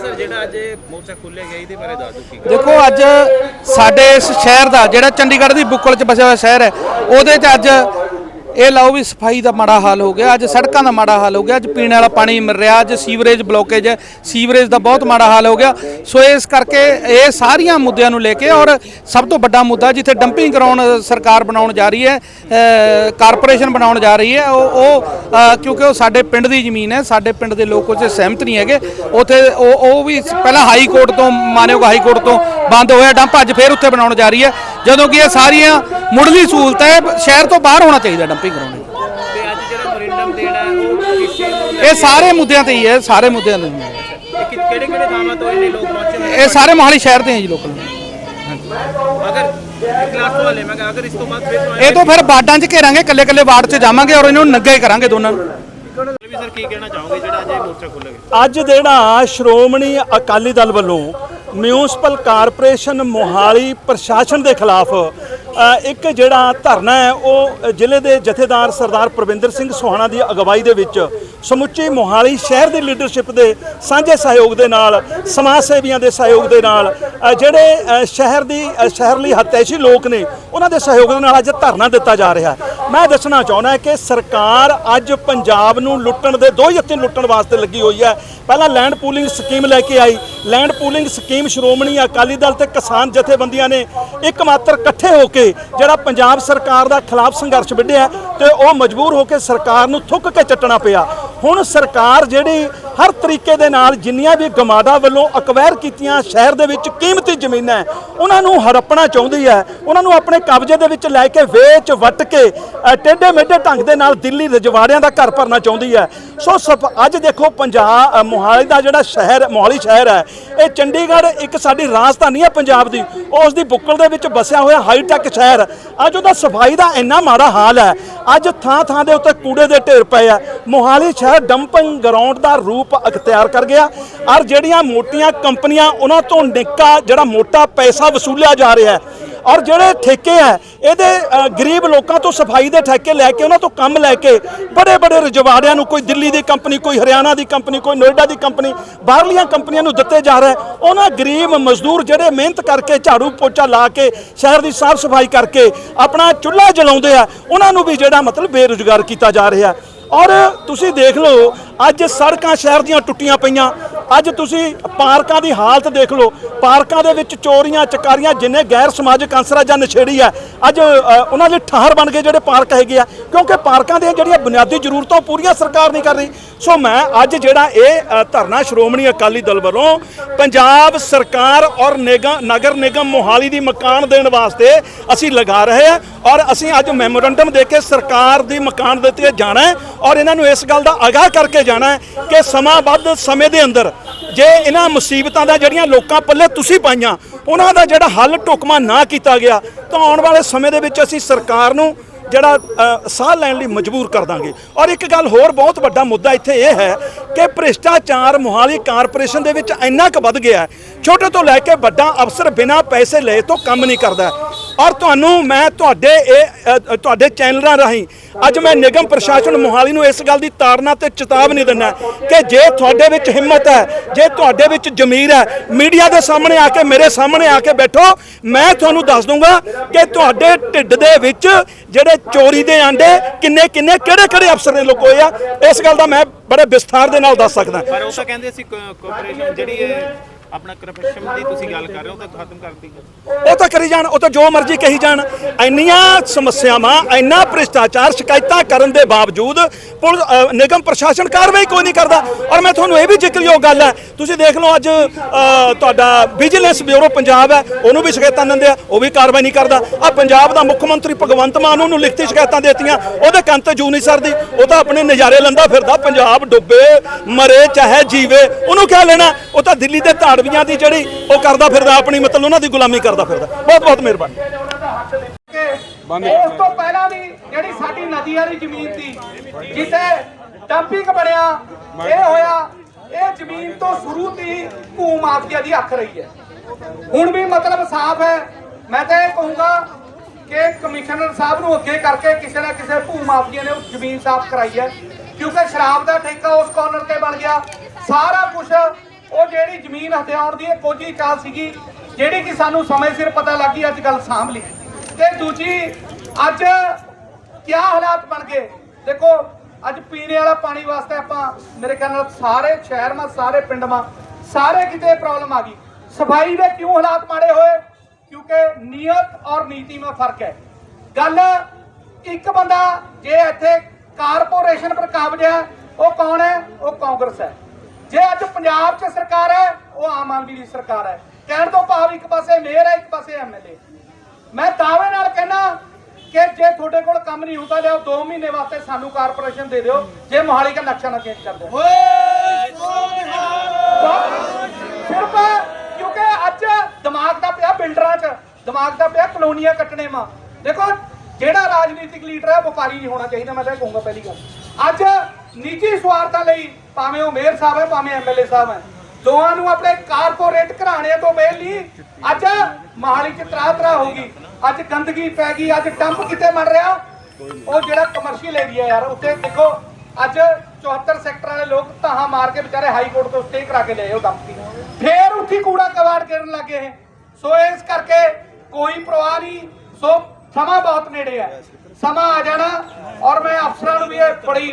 Sir, ਜਿਹੜਾ ਅੱਜ ਮੋਰਚਾ ਖੋਲਿਆ ਗਿਆ, ਇਹਦੇ ਬਾਰੇ ਦੱਸ ਦਿਓ, ਕੀ ਦੇਖੋ, ਅੱਜ ਸਾਡੇ ਇਸ ਸ਼ਹਿਰ ਦਾ, ਜਿਹੜਾ ਚੰਡੀਗੜ੍ਹ ਦੀ ਬੁੱਕਲ 'ਚ ਬਸਿਆ ਹੋਇਆ ਸ਼ਹਿਰ ਹੈ, ਉਹਦੇ 'ਚ ਅੱਜ ਇਹ ਲਾਓ ਵੀ ਸਫ਼ਾਈ ਦਾ ਮਾੜਾ ਹਾਲ ਹੋ ਗਿਆ। ਅੱਜ ਸੜਕਾਂ ਦਾ ਮਾੜਾ ਹਾਲ ਹੋ ਗਿਆ। ਅੱਜ ਪੀਣ ਵਾਲਾ ਪਾਣੀ ਮਿਲ ਰਿਹਾ। ਅੱਜ ਸੀਵਰੇਜ ਬਲੋਕੇਜ ਹੈ। ਸੀਵਰੇਜ ਦਾ ਬਹੁਤ ਮਾੜਾ ਹਾਲ ਹੋ ਗਿਆ। ਸੋ ਇਸ ਕਰਕੇ ਇਹ ਸਾਰੀਆਂ ਮੁੱਦਿਆਂ ਨੂੰ ਲੈ ਕੇ ਔਰ ਸਭ ਤੋਂ ਵੱਡਾ ਮੁੱਦਾ ਜਿੱਥੇ ਡੰਪਿੰਗ ਗਰਾਊਂਡ ਸਰਕਾਰ ਬਣਾਉਣ ਜਾ ਰਹੀ ਹੈ ਕਾਰਪੋਰੇਸ਼ਨ ਬਣਾਉਣ ਜਾ ਰਹੀ ਹੈ, ਉਹ ਉਹ ਕਿਉਂਕਿ ਉਹ ਸਾਡੇ ਪਿੰਡ ਦੀ ਜ਼ਮੀਨ ਹੈ। ਸਾਡੇ ਪਿੰਡ ਦੇ ਲੋਕ ਉੱਥੇ ਸਹਿਮਤ ਨਹੀਂ ਹੈਗੇ। ਉੱਥੇ ਉਹ ਉਹ ਵੀ ਪਹਿਲਾਂ ਹਾਈ ਕੋਰਟ ਤੋਂ, ਮਾਨਯੋਗ ਹਾਈ ਕੋਰਟ ਤੋਂ ਬੰਦ ਹੋਇਆ। ਡੰਪ ਅੱਜ ਫੇਰ ਉੱਥੇ ਬਣਾਉਣ ਜਾ ਰਹੀ ਹੈ। ਜਦੋਂ ਕਿ ਇਹ ਸਾਰੀਆਂ ਮੁੱਢਲੀ ਸਹੂਲਤਾਂ ਹੈ ਸ਼ਹਿਰ ਤੋਂ ਬਾਹਰ ਹੋਣਾ ਚਾਹੀਦਾ ਡੰਪਿੰਗ ਗਰਾਊਂਡ ਤੇ ਅੱਜ ਜਿਹੜਾ ਮੋਰਿੰਡਮ ਦੇਣਾ ਹੈ ਉਹ ਕਿਸੇ ਨੂੰ ਇਹ ਸਾਰੇ ਮੁੱਦਿਆਂ ਤੇ ਹੀ ਹੈ ਸਾਰੇ ਮੁੱਦਿਆਂ ਤੇ ਹੀ ਹੈ। ਕਿਹੜੇ ਕਿਹੜੇ ਥਾਵਾਂ ਤੋਂ ਇਹਨੇ ਲੋਕ ਪਹੁੰਚੇ ਹੋਏ ਇਹ ਸਾਰੇ ਮੋਹਾਲੀ ਸ਼ਹਿਰ ਦੇ ਹੈ ਜੀ ਲੋਕਲ ਅਗਰ ਕਲਾਸ ਤੋਂ ਹਲੇ ਮੈਂ ਕਿਹਾ ਅਗਰ ਇਸ ਤੋਂ ਬਾਅਦ ਫਿਰ ਤੋਂ ਇਹ ਤੋਂ ਫਿਰ ਵਾਰਡਾਂ 'ਚ ਘੇਰਾਂਗੇ ਕੱਲੇ ਕੱਲੇ ਵਾਰਡ 'ਚ ਜਾਵਾਂਗੇ ਔਰ ਇਹਨਾਂ ਨੂੰ ਨੱਗਾ ਹੀ ਕਰਾਂਗੇ ਦੋਨਾਂ ਨੂੰ। ਵੀ ਸਰ ਕੀ ਕਹਿਣਾ ਚਾਹੋਗੇ ਜਿਹੜਾ ਅੱਜ ਇਹ ਮੋਰਚਾ ਖੋਲ੍ਹਿਆ ਅੱਜ ਜਿਹੜਾ ਸ਼੍ਰੋਮਣੀ ਅਕਾਲੀ ਦਲ ਵੱਲੋਂ ਮਿਊਨਿਸਪਲ ਕਾਰਪੋਰੇਸ਼ਨ ਮੋਹਾਲੀ ਪ੍ਰਸ਼ਾਸਨ ਦੇ ਖਿਲਾਫ ਇੱਕ ਜਿਹੜਾ ਧਰਨਾ ਹੈ, ਉਹ ਜ਼ਿਲ੍ਹੇ ਦੇ ਜਥੇਦਾਰ ਸਰਦਾਰ ਪ੍ਰਵਿੰਦਰ ਸਿੰਘ ਸੋਹਾਣਾ ਦੀ ਅਗਵਾਈ ਦੇ ਵਿੱਚ ਸਮੁੱਚੀ ਮੋਹਾਲੀ ਸ਼ਹਿਰ ਦੀ ਲੀਡਰਸ਼ਿਪ ਦੇ ਸਾਂਝੇ ਸਹਿਯੋਗ ਦੇ ਨਾਲ, ਸਮਾਜ ਸੇਵੀਆਂ ਦੇ ਸਹਿਯੋਗ ਦੇ ਨਾਲ ਜਿਹੜੇ ਸ਼ਹਿਰ ਦੀ ਸ਼ਹਿਰ ਲਈ ਹਤੈਸ਼ੀ ਲੋਕ ਨੇ, ਉਹਨਾਂ ਦੇ ਸਹਿਯੋਗ ਦੇ ਨਾਲ ਅੱਜ ਧਰਨਾ ਦਿੱਤਾ ਜਾ ਰਿਹਾ ਹੈ। ਮੈਂ ਦੱਸਣਾ ਚਾਹੁੰਦਾ ਕਿ ਸਰਕਾਰ ਅੱਜ ਪੰਜਾਬ ਨੂੰ ਲੁੱਟਣ ਦੇ ਦੋ ਯਤਨ ਲੁੱਟਣ ਵਾਸਤੇ ਲੱਗੀ ਹੋਈ ਹੈ। ਪਹਿਲਾਂ ਲੈਂਡ ਪੂਲਿੰਗ ਸਕੀਮ ਲੈ ਕੇ ਆਈ। Land pooling scheme Shiromani Akali Dal ਤੇ ਕਿਸਾਨ ਜਥੇਬੰਦੀਆਂ ਨੇ ਇੱਕ ਮਾਤਰ ਇਕੱਠੇ ਹੋ ਕੇ ਜਿਹੜਾ ਪੰਜਾਬ ਸਰਕਾਰ ਦਾ ਖਿਲਾਫ ਸੰਘਰਸ਼ ਵਿੱਢਿਆ ਤੇ ਉਹ ਮਜਬੂਰ ਹੋ ਕੇ ਸਰਕਾਰ ਨੂੰ ਥੁੱਕ ਕੇ ਚੱਟਣਾ ਪਿਆ। ਹੁਣ ਸਰਕਾਰ ਜਿਹੜੀ ਹਰ ਤਰੀਕੇ ਦੇ ਨਾਲ ਜਿੰਨੀਆਂ ਵੀ ਗਮਾਡਾ ਵੱਲੋਂ ਅਕਵਾਇਰ ਕੀਤੀਆਂ ਸ਼ਹਿਰ ਦੇ ਵਿੱਚ ਕੀਮਤੀ ਜ਼ਮੀਨਾਂ ਹੈ, ਉਹਨਾਂ ਨੂੰ ਹੜੱਪਣਾ ਚਾਹੁੰਦੀ ਹੈ। ਉਹਨਾਂ ਨੂੰ ਆਪਣੇ ਕਬਜ਼ੇ ਦੇ ਵਿੱਚ ਲੈ ਕੇ ਵੇਚ ਵੱਟ ਕੇ ਟੇਢੇ ਮੇਢੇ ਢੰਗ ਦੇ ਨਾਲ ਦਿੱਲੀ ਰਜਵਾੜਿਆਂ ਦਾ ਘਰ ਭਰਨਾ ਚਾਹੁੰਦੀ ਹੈ। ਸੋ ਸਪ- ਅੱਜ ਦੇਖੋ ਪੰਜਾਬ ਮੋਹਾਲੀ ਦਾ ਜਿਹੜਾ ਸ਼ਹਿਰ, ਮੋਹਾਲੀ ਸ਼ਹਿਰ ਹੈ, ਇਹ ਚੰਡੀਗੜ੍ਹ ਇੱਕ ਸਾਡੀ ਰਾਜਧਾਨੀ ਹੈ ਪੰਜਾਬ ਦੀ। ਉਸ ਦੀ ਬੁੱਕਲ ਦੇ ਵਿੱਚ ਵਸਿਆ ਹੋਇਆ ਹਾਈ ਟੈਕ ਸ਼ਹਿਰ। ਅੱਜ ਉਹਦਾ ਸਫ਼ਾਈ ਦਾ ਇੰਨਾ ਮਾੜਾ ਹਾਲ ਹੈ, ਅੱਜ ਥਾਂ ਥਾਂ ਦੇ ਉੱਤੇ ਕੂੜੇ ਦੇ ਢੇਰ ਪਏ ਆ। ਮੋਹਾਲੀ ਸ਼ਹਿਰ ਡੰਪਿੰਗ ਗਰਾਊਂਡ ਦਾ ਰੂਪ ਅਖਤਿਆਰ ਕਰ ਗਿਆ। ਔਰ ਜਿਹੜੀਆਂ ਮੋਟੀਆਂ ਕੰਪਨੀਆਂ, ਉਹਨਾਂ ਤੋਂ ਨਿੱਕਾ ਜਿਹੜਾ ਮੋਟਾ ਪੈਸਾ ਵਸੂਲਿਆ ਜਾ ਰਿਹਾ ਹੈ ਔਰ ਜਿਹੜੇ ਠੇਕੇ ਆ, ਇਹਦੇ ਗਰੀਬ ਲੋਕਾਂ ਤੋਂ ਸਫ਼ਾਈ ਦੇ ਠੇਕੇ ਲੈ ਕੇ, ਉਹਨਾਂ ਤੋਂ ਕੰਮ ਲੈ ਕੇ ਬੜੇ ਬੜੇ ਰਜਵਾੜਿਆਂ ਨੂੰ ਕੋਈ ਦਿੱਲੀ ਦੀ ਕੰਪਨੀ, ਕੋਈ ਹਰਿਆਣਾ ਦੀ ਕੰਪਨੀ, ਕੋਈ ਨੋਇਡਾ ਦੀ ਕੰਪਨੀ, ਬਾਹਰਲੀਆਂ ਕੰਪਨੀਆਂ ਨੂੰ ਦਿੱਤੇ ਜਾ ਰਿਹਾ ਉਹਨਾਂ ਗਰੀਬ ਮਜ਼ਦੂਰ ਜਿਹੜੇ ਮਿਹਨਤ ਕਰਕੇ ਝਾੜੂ ਪੋਚਾ ਲਾ ਕੇ, ਸ਼ਹਿਰ ਦੀ ਸਾਫ਼ ਸਫ਼ਾਈ ਕਰਕੇ ਆਪਣਾ ਚੁੱਲ੍ਹਾ ਜਲਾਉਂਦੇ ਆ, ਉਹਨਾਂ ਨੂੰ ਵੀ ਜਿਹੜਾ ਮਤਲਬ ਬੇਰੁਜ਼ਗਾਰ ਕੀਤਾ ਜਾ ਰਿਹਾ ਔਰ ਤੁਸੀਂ ਦੇਖ ਲਓ, ਅੱਜ ਸੜਕਾਂ ਸ਼ਹਿਰ ਦੀਆਂ ਟੁੱਟੀਆਂ ਪਈਆਂ ਅੱਜ ਤੁਸੀਂ ਪਾਰਕਾਂ ਦੀ ਹਾਲਤ ਦੇਖ ਲਓ। ਪਾਰਕਾਂ ਦੇ ਵਿੱਚ ਚੋਰੀਆਂ, ਚਕਾਰੀਆਂ ਜਿੰਨੇ ਗੈਰ ਸਮਾਜਿਕ ਅੰਸਰ ਆ ਜਾਂ ਨਸ਼ੇੜੀ ਆ, ਅੱਜ ਉਹਨਾਂ ਦੇ ਠਾਹਰ ਬਣ ਗਏ ਜਿਹੜੇ ਪਾਰਕ ਹੈਗੇ ਆ। ਕਿਉਂਕਿ ਪਾਰਕਾਂ ਦੀਆਂ ਜਿਹੜੀਆਂ ਬੁਨਿਆਦੀ ਜ਼ਰੂਰਤਾਂ ਉਹ ਪੂਰੀਆਂ ਸਰਕਾਰ ਨਹੀਂ ਕਰ ਰਹੀ। ਸੋ ਮੈਂ ਅੱਜ ਜਿਹੜਾ ਇਹ ਧਰਨਾ ਸ਼੍ਰੋਮਣੀ ਅਕਾਲੀ ਦਲ ਵੱਲੋਂ ਪੰਜਾਬ ਸਰਕਾਰ ਔਰ ਨਿਗਮ, ਨਗਰ ਨਿਗਮ ਮੋਹਾਲੀ ਦੀ ਮਕਾਨ ਦੇਣ ਵਾਸਤੇ ਅਸੀਂ ਲਗਾ ਰਹੇ ਹਾਂ ਔਰ ਅਸੀਂ ਅੱਜ ਮੈਮੋਰੰਡਮ ਦੇ ਕੇ ਸਰਕਾਰ ਦੀ ਮਕਾਨ ਦੇ ਤੇ ਜਾਣਾ ਔਰ ਇਹਨਾਂ ਨੂੰ ਇਸ ਗੱਲ ਦਾ ਆਗਾਹ ਕਰਕੇ ਜਾਣਾ ਕਿ ਸਮਾਂ ਵੱਧ ਸਮੇਂ ਦੇ ਅੰਦਰ ਜੇ ਇਹਨਾਂ ਮੁਸੀਬਤਾਂ ਦਾ ਜਿਹੜੀਆਂ ਲੋਕਾਂ ਪੱਲੇ ਤੁਸੀਂ ਪਾਈਆਂ, ਉਹਨਾਂ ਦਾ ਜਿਹੜਾ ਹੱਲ ਢੁਕਮਾ ਨਾ ਕੀਤਾ ਗਿਆ, ਤਾਂ ਆਉਣ ਵਾਲੇ ਸਮੇਂ ਦੇ ਵਿੱਚ ਅਸੀਂ ਸਰਕਾਰ ਨੂੰ ਜਿਹੜਾ ਸਾਹ ਲੈਣ ਲਈ ਮਜਬੂਰ ਕਰ ਦਾਂਗੇ। ਔਰ ਇੱਕ ਗੱਲ ਹੋਰ ਬਹੁਤ ਵੱਡਾ ਮੁੱਦਾ ਇੱਥੇ ਇਹ ਹੈ ਕਿ ਭ੍ਰਿਸ਼ਟਾਚਾਰ ਮੋਹਾਲੀ ਕਾਰਪੋਰੇਸ਼ਨ ਦੇ ਵਿੱਚ ਇੰਨਾ ਕੁ ਵੱਧ ਗਿਆ ਛੋਟੇ ਤੋਂ ਲੈ ਕੇ ਵੱਡਾ ਅਫਸਰ ਬਿਨਾਂ ਪੈਸੇ ਲਏ ਤੋਂ ਕੰਮ ਨਹੀਂ ਕਰਦਾ। ਔਰ ਤੁਹਾਨੂੰ ਮੈਂ ਤੁਹਾਡੇ ਇਹ ਤੁਹਾਡੇ ਚੈਨਲਾਂ ਰਾਹੀਂ ਅੱਜ ਮੈਂ ਨਿਗਮ ਪ੍ਰਸ਼ਾਸਨ ਮੋਹਾਲੀ ਨੂੰ ਇਸ ਗੱਲ ਦੀ ਤਾੜਨਾ ਤੇ ਚੇਤਾਵਨੀ ਦਿੰਦਾ ਕਿ ਜੇ ਤੁਹਾਡੇ ਵਿੱਚ ਹਿੰਮਤ ਹੈ, ਜੇ ਤੁਹਾਡੇ ਵਿੱਚ ਜ਼ਮੀਰ ਹੈ, ਮੀਡੀਆ ਦੇ ਸਾਹਮਣੇ ਆ ਕੇ, ਮੇਰੇ ਸਾਹਮਣੇ ਆ ਕੇ ਬੈਠੋ। ਮੈਂ ਤੁਹਾਨੂੰ ਦੱਸ ਦੂੰਗਾ ਕਿ ਤੁਹਾਡੇ ਢਿੱਡ ਦੇ ਵਿੱਚ ਜਿਹੜੇ ਚੋਰੀ ਦੇ ਆਂਡੇ ਕਿੰਨੇ ਕਿੰਨੇ ਕਿਹੜੇ ਕਿਹੜੇ ਅਫਸਰ ਨੇ ਲੁਕੋਏ ਆ? ਇਸ ਗੱਲ ਦਾ ਮੈਂ ਬੜੇ ਵਿਸਥਾਰ ਦੇ ਨਾਲ ਦੱਸ ਸਕਦਾ ਪਰ ਉਹ ਤਾਂ ਕਹਿੰਦੇ ਸੀ ਕੋਆਪਰੇਸ਼ਨ ਜਿਹੜੀ ਆਪਣਾ ਕਰਪਸ਼ਨ ਦੀ ਤੁਸੀਂ ਗੱਲ ਕਰ ਰਹੇ ਹੋ ਤਾਂ ਖਤਮ ਕਰਤੀ। ਉਹ ਤਾਂ ਕਰੀ ਜਾਣ, ਉਹ ਤਾਂ ਜੋ ਮਰਜ਼ੀ ਕਹੀ ਜਾਣ। ਇੰਨੀਆਂ ਸਮੱਸਿਆਵਾਂ, ਇੰਨਾ ਭ੍ਰਿਸ਼ਟਾਚਾਰ, ਸ਼ਿਕਾਇਤਾਂ ਕਰਨ ਦੇ ਬਾਵਜੂਦ ਪੁਲਿਸ ਅ, ਨਿਗਮ ਪ੍ਰਸ਼ਾਸਨ ਕਾਰਵਾਈ ਕੋਈ ਨਹੀਂ ਕਰਦਾ। ਔਰ ਮੈਂ ਤੁਹਾਨੂੰ ਇਹ ਵੀ ਜ਼ਿਕਰਯੋਗ ਗੱਲ ਹੈ ਤੁਸੀਂ ਦੇਖ ਲਓ ਅੱਜ ਅ, ਤੁਹਾਡਾ ਵਿਜੀਲੈਂਸ ਬਿਊਰੋ ਪੰਜਾਬ ਹੈ ਉਹਨੂੰ ਵੀ ਸ਼ਿਕਾਇਤਾਂ ਦਿੰਦੇ ਆ ਉਹ ਵੀ ਕਾਰਵਾਈ ਨਹੀਂ ਕਰਦਾ। ਆ ਪੰਜਾਬ ਦਾ ਮੁੱਖ ਮੰਤਰੀ ਭਗਵੰਤ ਮਾਨ ਉਹਨੂੰ ਲਿਖਤੀ ਸ਼ਿਕਾਇਤਾਂ ਦੇਤੀਆਂ ਉਹਦੇ ਕੰਨ ਤੇ ਜੂ ਨਹੀਂ ਸਰਦੀ ਉਹ ਤਾਂ ਆਪਣੇ ਨਜ਼ਾਰੇ ਲੰਦਾ ਫਿਰਦਾ ਪੰਜਾਬ ਡੁੱਬੇ ਮਰੇ ਚਾਹੇ ਜੀਵੇ ਉਹਨੂੰ ਕਿਆ ਲੈਣਾ? ਉਹ ਤਾਂ ਦਿੱਲੀ ਦੇ ਧਾੜਵੀਆਂ ਦੀ ਜਿਹੜੀ ਉਹ ਕਰਦਾ ਫਿਰਦਾ ਆਪਣੀ ਮਤਲਬ ਉਹਨਾਂ ਦੀ ਗੁਲਾਮੀ ਕਰਦਾ ਫਿਰਦਾ। ਬਹੁਤ ਬਹੁਤ ਮਿਹਰਬਾਨੀ। ਉਸ ਤੋਂ ਪਹਿਲਾਂ ਵੀ ਜਿਹੜੀ ਸਾਡੀ ਨਦੀ ਵਾਲੀ ਜ਼ਮੀਨ ਸੀ ਜਿੱਥੇ ਡੰਪਿੰਗ ਬਣਿਆ ਇਹ ਹੋਇਆ ਇਹ ਜ਼ਮੀਨ ਤੋਂ ਸ਼ੁਰੂ ਦੀ ਭੂ ਮਾਫੀਆ ਦੀ ਅੱਖ ਰਹੀ ਹੈ। ਹੁਣ ਵੀ ਮਤਲਬ ਸਾਫ਼ ਹੈ। ਮੈਂ ਤਾਂ ਇਹ ਕਹੂੰਗਾ ਕਿ ਕਮਿਸ਼ਨਰ ਸਾਹਿਬ ਨੂੰ ਅੱਗੇ ਕਰਕੇ ਕਿਸੇ ਨਾ ਕਿਸੇ ਭੂ ਮਾਫੀਆ ਨੇ ਉਸ ਜ਼ਮੀਨ ਸਾਫ਼ ਕਰਾਈ ਹੈ ਕਿਉਂਕਿ ਸ਼ਰਾਬ ਦਾ ਠੇਕਾ ਉਸ ਕਾਰਨਰ ਤੇ ਬਣ ਗਿਆ। ਸਾਰਾ ਕੁਝ ਉਹ ਜਿਹੜੀ ਜ਼ਮੀਨ ਹਥਿਆਉਣ ਦੀ ਇਹ ਕੋਝੀ ਚਾਲ ਸੀਗੀ ਜਿਹੜੀ ਕਿ ਸਾਨੂੰ ਸਮੇਂ ਸਿਰ ਪਤਾ ਲੱਗੀ ਅੱਜ ਗੱਲ ਸਾਂਭ ਲਈ। ਤੇ ਦੂਜੀ, ਅੱਜ ਕੀ ਹਾਲਾਤ ਬਣ ਗਏ? ਦੇਖੋ, ਅੱਜ ਪੀਣੇ ਵਾਲਾ ਪਾਣੀ ਵਾਸਤੇ ਆਪਾਂ ਮੇਰੇ ਖਿਆਲ ਨਾਲ ਸਾਰੇ ਸ਼ਹਿਰ ਮਾ ਸਾਰੇ ਪਿੰਡ ਮਾ ਸਾਰੇ ਕਿਤੇ ਪ੍ਰੋਬਲਮ ਆ ਗਈ। ਸਫ਼ਾਈ ਦੇ ਕਿਉਂ ਹਾਲਾਤ ਮਾੜੇ ਹੋਏ? ਕਿਉਂਕਿ ਨੀਅਤ ਔਰ ਨੀਤੀ ਵਿੱਚ ਫ਼ਰਕ ਹੈ। ਗੱਲ, ਇੱਕ ਬੰਦਾ ਜੇ ਇੱਥੇ ਕਾਰਪੋਰੇਸ਼ਨ ਪਰ ਕਾਬਜ ਹੈ, ਉਹ ਕੌਣ ਹੈ? ਉਹ ਕਾਂਗਰਸ ਹੈ। ਜੇ ਅੱਜ ਪੰਜਾਬ 'ਚ ਸਰਕਾਰ ਹੈ, ਉਹ ਆਮ ਆਦਮੀ ਦੀ ਸਰਕਾਰ ਹੈ। ਕਹਿਣ ਤੋਂ ਭਾਵ ਇੱਕ ਪਾਸੇ ਮੇਅਰ ਹੈ, ਇੱਕ ਪਾਸੇ ਐਮਐਲਏ ਮੈਂ ਦਾਅਵੇ ਨਾਲ ਕਹਿਣਾ ਕਿ ਜੇ ਤੁਹਾਡੇ ਕੋਲ ਕੰਮ ਨਹੀਂ ਹੁੰਦਾ ਲਿਆਓ 2 ਮਹੀਨੇ ਵਾਸਤੇ ਸਾਨੂੰ ਕਾਰਪੋਰੇਸ਼ਨ ਦੇ ਦਿਓ ਜੇ ਮੋਹਾਲੀ ਦਾ ਨਕਸ਼ਾ ਨਾ ਚੇਂਜ ਕਰ ਦਿਓ ਸਿਰਫ ਕਿਉਂਕਿ ਅੱਜ ਦਿਮਾਗ ਦਾ ਪਿਆ ਬਿਲਡਰਾਂ 'ਚ ਦਿਮਾਗ ਦਾ ਪਿਆ ਕਲੋਨੀਆਂ ਕੱਟਣੇ ਮਾ ਦੇਖੋ ਜਿਹੜਾ ਰਾਜਨੀਤਿਕ ਲੀਡਰ ਹੈ ਵਪਾਰੀ ਨਹੀਂ ਹੋਣਾ ਚਾਹੀਦਾ ਮੈਂ ਤਾਂ ਕਹੂੰਗਾ ਪਹਿਲੀ ਗੱਲ। ਅੱਜ ਨਿੱਜੀ ਸਵਾਰਥਾਂ ਲਈ ਭਾਵੇਂ ਉਹ ਮੇਅਰ ਸਾਹਿਬ ਹੈ ਭਾਵੇਂ ਐਮਐਲਏ ਸਾਹਿਬ ਹੈ ਦੋਵਾਂ ਨੂੰ ਆਪਣੇ ਕਾਰਪੋਰੇਟ ਘਰਾਣਿਆਂ ਤੋਂ ਮੇਲ ਨਹੀਂ ਅੱਜ ਮਹਾਲੀ 'ਚ ਤਰਾ ਤਰਾ ਹੋਗੀ ਅੱਜ ਗੰਦਗੀ ਪੈ ਗਈ, ਅੱਜ ਡੰਪ ਕਿਤੇ ਬਣ ਰਿਹਾ? ਉਹ ਜਿਹੜਾ ਕਮਰਸ਼ੀਅਲ ਏਰੀਆ ਯਾਰ, ਉੱਥੇ ਦੇਖੋ, ਅੱਜ 74 ਸੈਕਟਰ ਵਾਲੇ ਲੋਕ ਤਾਹਾਂ ਮਾਰ ਕੇ ਵਿਚਾਰੇ ਹਾਈ ਕੋਰਟ ਤੋਂ ਸਟੇ ਕਰਾ ਕੇ ਲਏ ਉਹ ਡੰਪ ਫੇਰ ਉੱਠੀ ਕੂੜਾ ਕਵਾੜ ਕਰਨ ਲੱਗੇ ਇਹ। ਸੋ ਇਸ ਕਰਕੇ ਕੋਈ ਪ੍ਰਵਾਹ ਨਹੀਂ, ਸੋ ਸਮਾਂ ਬਹੁਤ ਨੇੜੇ ਹੈ ਸਮਾਂ ਆ ਜਾਣਾ ਔਰ ਮੈਂ ਅਫਸਰਾਂ ਨੂੰ ਵੀ ਇਹ ਬੜੀ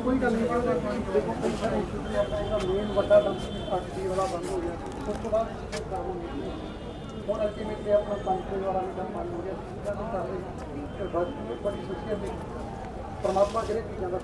ਕੋਈ ਗੱਲ ਨਹੀਂ ਦੇਖੋ ਕਈ ਸਾਰੇ ਇਸ਼ੂ ਨੇ ਆਪਣਾ ਮੇਨ ਵੱਡਾ ਡੰਪ ਫੈਕਟਰੀ ਵਾਲਾ ਬੰਦ ਹੋ ਗਿਆ। ਉਸ ਤੋਂ ਬਾਅਦ ਇਹ ਕੰਮ ਹੋ ਹੁਣ ਅਲਟੀਮੇਟਲੀ ਆਪਣਾ ਪੰਪੇ ਵਾਲਾ ਵੀ ਕੰਮ ਬੰਦ ਹੋ ਗਿਆ। ਇਹਦਾ ਤਾਂ ਕਰ ਰਹੀ ਬੜੀ ਖੁਸ਼ੀ ਹੈ ਪਰਮਾਤਮਾ ਕਰੇ ਚੀਜ਼ਾਂ ਦਾ